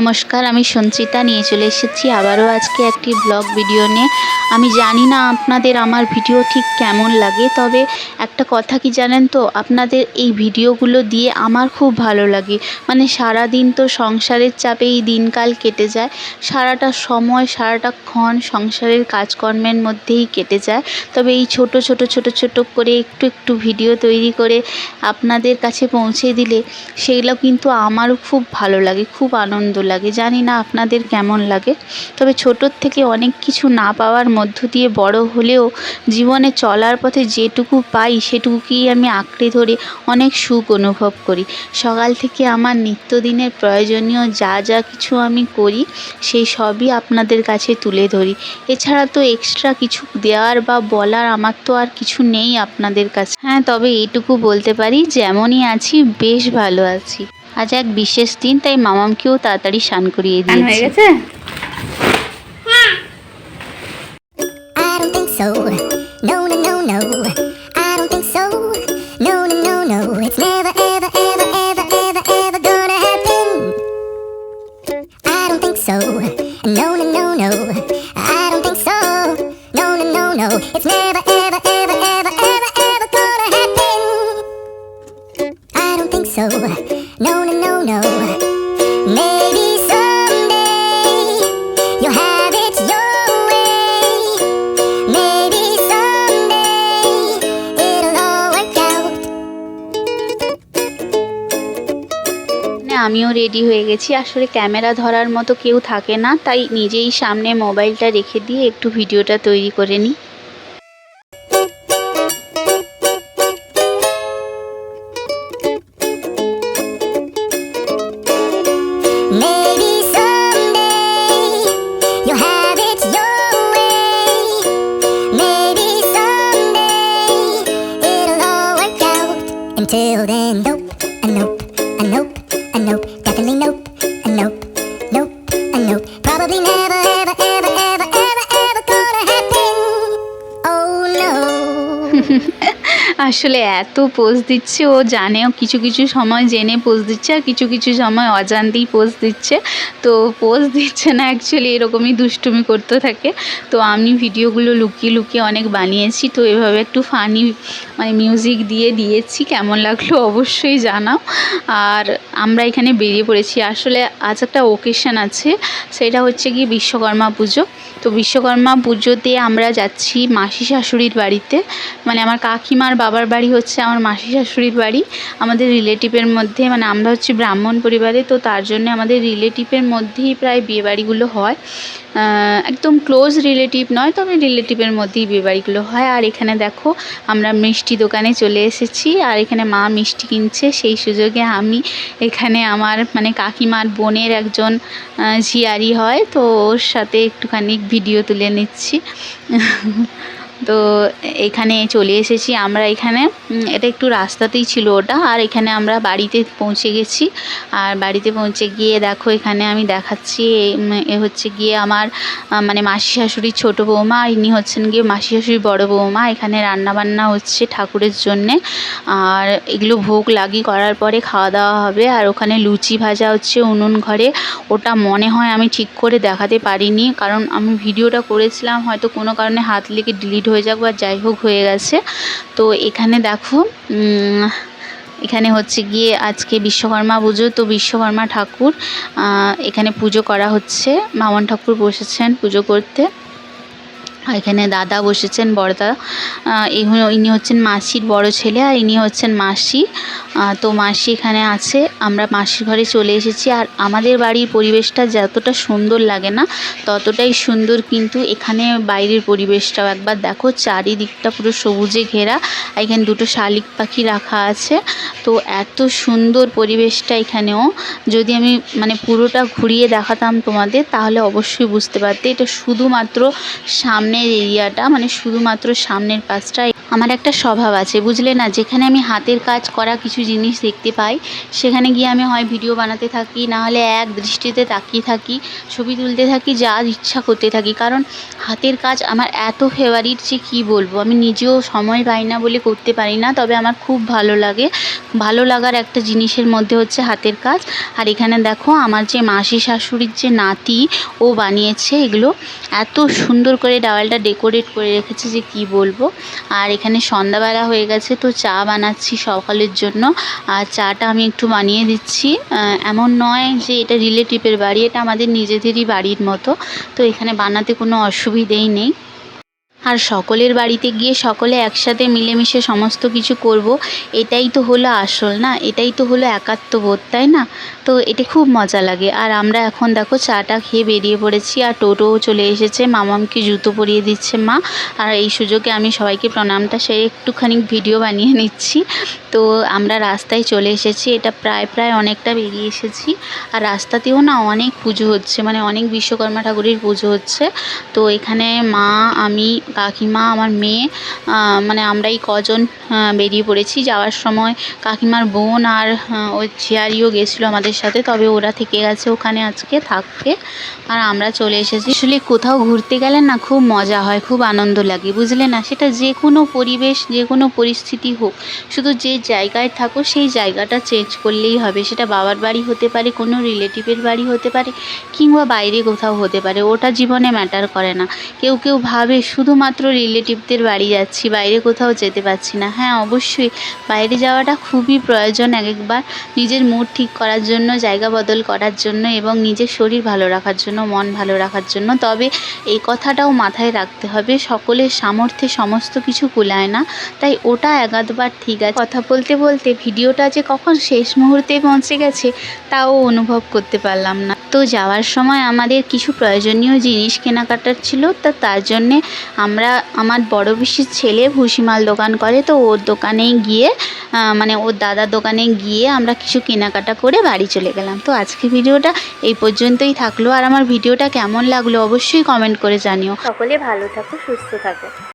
নমস্কার, আমি সঞ্চিতা নিয়ে চলে এসেছি আবারও আজকে একটি ব্লগ ভিডিও নিয়ে। আমি জানি না আপনাদের আমার ভিডিও ঠিক কেমন লাগে, তবে একটা কথা কি জানেন তো, আপনাদের এই ভিডিওগুলো দিয়ে আমার খুব ভালো লাগে। মানে সারা দিন তো সংসারের চাপেই দিনকাল কেটে যায়, সারাটা সময়, সারাটা ক্ষণ সংসারের কাজকর্মের মধ্যেই কেটে যায়। তবে এই ছোট ছোট ছোট ছোট করে একটু একটু ভিডিও তৈরি করে আপনাদের কাছে পৌঁছে দিলে সেগুলো কিন্তু আমারও খুব ভালো লাগে, খুব আনন্দ লাগে, জানি না আপনাদের কেমন লাগে। তবে ছোটোর থেকে অনেক কিছু না পাওয়ার মধ্য দিয়ে বড় হলেও জীবনে চলার পথে যেটুকু পাই, সেটুকুকেই আমি আঁকড়ে ধরে অনেক সুখ অনুভব করি। সকাল থেকে আমার নিত্যদিনের প্রয়োজনীয় যা যা কিছু আমি করি, সেই সবই আপনাদের কাছে তুলে ধরি। এছাড়া তো এক্সট্রা কিছু দেওয়ার বা বলার আমার তো আর কিছু নেই আপনাদের কাছে। হ্যাঁ তবে এইটুকু বলতে পারি, যেমনই আছি, বেশ ভালো আছি। আজ এক বিশেষ দিন তাই মামামকেও তাড়াতাড়ি স্নান করিয়ে গান হয়ে দিয়েছি গেছে I don't think so. No, no, no, no. I don't think so. No, no, no, no. It's never, আমিও রেডি হয়ে গেছি। আসলে ক্যামেরা ধরার মতো কেউ থাকে না, তাই নিজেই সামনে মোবাইলটা রেখে দিয়ে একটু ভিডিওটা তৈরি করে নিই। আসলে এত পোজ দিচ্ছে, ও জানেও কিছু কিছু সময় জেনে পোজ দিচ্ছে আর কিছু কিছু সময় অজান্তেই পোজ দিচ্ছে। তো পোজ দিচ্ছে না অ্যাকচুয়ালি এরকমই দুষ্টুমি করতে থাকে। তো আমি ভিডিওগুলো লুকিয়ে লুকিয়ে অনেক বানিয়েছি, তো এভাবে একটু ফানি মানে মিউজিক দিয়ে দিয়েছি, কেমন লাগল অবশ্যই জানাও। আর আমরা এখানে বেরিয়ে পড়েছি। আসলে আজ একটা ওকেশন আছে, সেটা হচ্ছে কি বিশ্বকর্মা পুজো। তো বিশ্বকর্মা পুজোতে আমরা যাচ্ছি মাসি শাশুড়ির বাড়িতে। মানে আমার কাকিমার বাবার বাড়ি হচ্ছে আমার মাসি শাশুড়ির বাড়ি। আমাদের রিলেটিভের মধ্যে মানে আমরা হচ্ছে ব্রাহ্মণ পরিবারে, তো তার জন্য আমাদের রিলেটিভের মধ্যেই প্রায় বিয়েবাড়িগুলো হয়। একদম ক্লোজ রিলেটিভ নয়, তবে রিলেটিভের মধ্যেই বিয়েবাড়িগুলো হয়। আর এখানে দেখো, আমরা মিষ্টি দোকানে চলে এসেছি। আর এখানে মা মিষ্টি কিনছে। সেই সুযোগে আমি এখানে আমার মানে কাকিমার বোনের একজন ঝিয়ারি হয়। তো ওর সাথে একটুখানি ভিডিও তুলে নিচ্ছি। তো এখানে চলে এসেছি আমরা এখানে। এটা একটু রাস্তাতেই ছিল ওটা। আর এখানে আমরা বাড়িতে পৌঁছে গেছি। আর বাড়িতে পৌঁছে গিয়ে দেখো, এখানে আমি দেখাচ্ছি এ হচ্ছে গিয়ে আমার মানে মাসি শাশুড়ির ছোটো বৌমা, আর ইনি হচ্ছেন গিয়ে মাসি শাশুড়ির বড়ো বৌমা। এখানে রান্নাবান্না হচ্ছে ঠাকুরের জন্যে। আর এগুলো ভোগ লাগি করার পরে খাওয়া দাওয়া হবে। আর ওখানে লুচি ভাজা হচ্ছে উনুন ঘরে। ওটা মনে হয় আমি ঠিক করে দেখাতে পারিনি। কারণ আমি ভিডিওটা করেছিলাম, হয়তো কোনো কারণে হাত লেগে ডিলিট হয়ে যাক বা যাই হোক হয়ে গেছে। তো এখানে দেখো এখানে হচ্ছে গিয়ে আজকে বিশ্বকর্মা পুজো। তো বিশ্বকর্মা ঠাকুর এখানে পুজো করা হচ্ছে। মামন ঠাকুর বসেছেন পুজো করতে। এখানে দাদা বসেছেন, বড়দা। ইনি হচ্ছেন মাসির বড় ছেলে আর ইনি হচ্ছেন মাসি। তো মাসি এখানে আছে। আমরা মাসির ঘরে চলে এসেছি আর আমাদের বাড়ির পরিবেশটা যতটা সুন্দর লাগে না, ততটাই সুন্দর কিন্তু এখানে বাইরের পরিবেশটাও। একবার দেখো, চারিদিকটা পুরো সবুজে ঘেরা। এখানে দুটো শালিক পাখি রাখা আছে। তো এত সুন্দর পরিবেশটা এখানেও। যদি আমি মানে পুরোটা ঘুরিয়ে দেখাতাম তোমাদের, তাহলে অবশ্যই বুঝতে পারতে। এটা শুধুমাত্র সামনের এরিয়াটা মানে শুধুমাত্র সামনের পাশটা আমার একটা স্বভাব আছে, বুঝলে না? যেখানে আমি হাতের কাজ করা কিছু জিনিস দেখতে পাই, সেখানে গিয়ে আমি হয় ভিডিও বানাতে থাকি, না হলে এক দৃষ্টিতে তাকিয়ে থাকি, ছবি তুলতে থাকি, যা ইচ্ছা করতে থাকি। কারণ হাতের কাজ আমার এত ফেভারিট যে কী বলব? আমি নিজেও সময় পাই না বলে করতে পারি না, তবে আমার খুব ভালো লাগে। ভালো লাগার একটা জিনিসের মধ্যে হচ্ছে হাতের কাজ। আর এখানে দেখো, আমার যে মাসি শাশুড়ির যে নাতি, ও বানিয়েছে এগুলো। এত সুন্দর করে দেওয়ালটা ডেকোরেট করে রেখেছে যে কি বলব? আর এখানে সন্ধ্যাবেলা হয়ে গেছে, তো চা বানাচ্ছি সকালের জন্য। আর চাটা আমি একটু বানিয়ে দিচ্ছি। এমন নয় যে এটা রিলেটিভের বাড়ি, এটা আমাদের নিজেদেরই বাড়ির মতো। তো এখানে বানাতে কোনো অসুবিধেই নেই। আর সকলের বাড়িতে গিয়ে সকলে একসাথে মিলেমিশে সমস্ত কিছু করব, এটাই তো হলো আসল না? এটাই তো হলো একাত্মবোধ, তাই না? তো এটি খুব মজা লাগে। আর আমরা এখন দেখো চাটা খেয়ে বেরিয়ে পড়েছি আর টোটোও চলে এসেছে। মামামকে জুতো পরিয়ে দিচ্ছে মা। আর এই সুযোগে আমি সবাইকে প্রণামটা সেরে একটুখানি ভিডিও বানিয়ে নিচ্ছি। তো আমরা রাস্তায় চলে এসেছি। এটা প্রায় প্রায় অনেকটা বেরিয়ে এসেছি। আর রাস্তাতেও না অনেক পুজো হচ্ছে। মানে অনেক বিশ্বকর্মা ঠাকুরের পুজো হচ্ছে। তো এখানে মা, আমি, কাকিমা, আমার মেয়ে মানে আমরাই কজন বেরিয়ে পড়েছি। যাওয়ার সময় কাকিমার বোন আর ওই ঝিয়ারিও গেছিল আমাদের সাথে, তবে ওরা থেকে গেছে ওখানে আজকে থাকতে। আর আমরা চলে এসেছি। আসলে কোথাও ঘুরতে গেলে না খুব মজা হয়, খুব আনন্দ লাগে, বুঝলে না? সেটা যে কোনো পরিবেশ, যে কোনো পরিস্থিতি হোক, শুধু যে জায়গায় থাকো, সেই জায়গাটা চেঞ্জ করলেই হবে। সেটা বাবার বাড়ি হতে পারে, কোনো রিলেটিভের বাড়ি হতে পারে, কিংবা বাইরে কোথাও হতে পারে। ওটা জীবনে ম্যাটার করে না। কেউ কেউ ভাবে, শুধুমাত্র রিলেটিভদের বাড়ি যাচ্ছি, বাইরে কোথাও যেতে পারছি না। হ্যাঁ অবশ্যই। বাইরে যাওয়াটা খুবই প্রয়োজন এক একবার। নিজের মুড ঠিক করার জন্য জায়গা বদল করার জন্য এবং নিজের শরীর ভালো রাখার জন্য, মন ভালো রাখার জন্য। তবে এই কথাটাও মাথায় রাখতে হবে, সকলের সামর্থ্যে সমস্ত কিছু কুলায় না। তাই ওটা একাধবার ঠিক আছে। কথা বলতে বলতে ভিডিওটা যে কখন শেষ মুহূর্তে পৌঁছে গেছে, তাও অনুভব করতে পারলাম না। তো যাওয়ার সময় আমাদের কিছু প্রয়োজনীয় জিনিস কেনাকাটার ছিল, তা তার জন্যে আমরা, আমার বড় পিসির ছেলে ভুসিমাল দোকান করে, তো ওর দোকানে গিয়ে মানে ওর দাদার দোকানে গিয়ে আমরা কিছু কেনাকাটা করে বাড়ি চলে গেলাম। তো আজকে ভিডিওটা এই পর্যন্তই থাকল। আর আমার ভিডিওটা কেমন লাগল অবশ্যই কমেন্ট করে জানিও। সকলে ভালো থাকো, সুস্থ থাকো।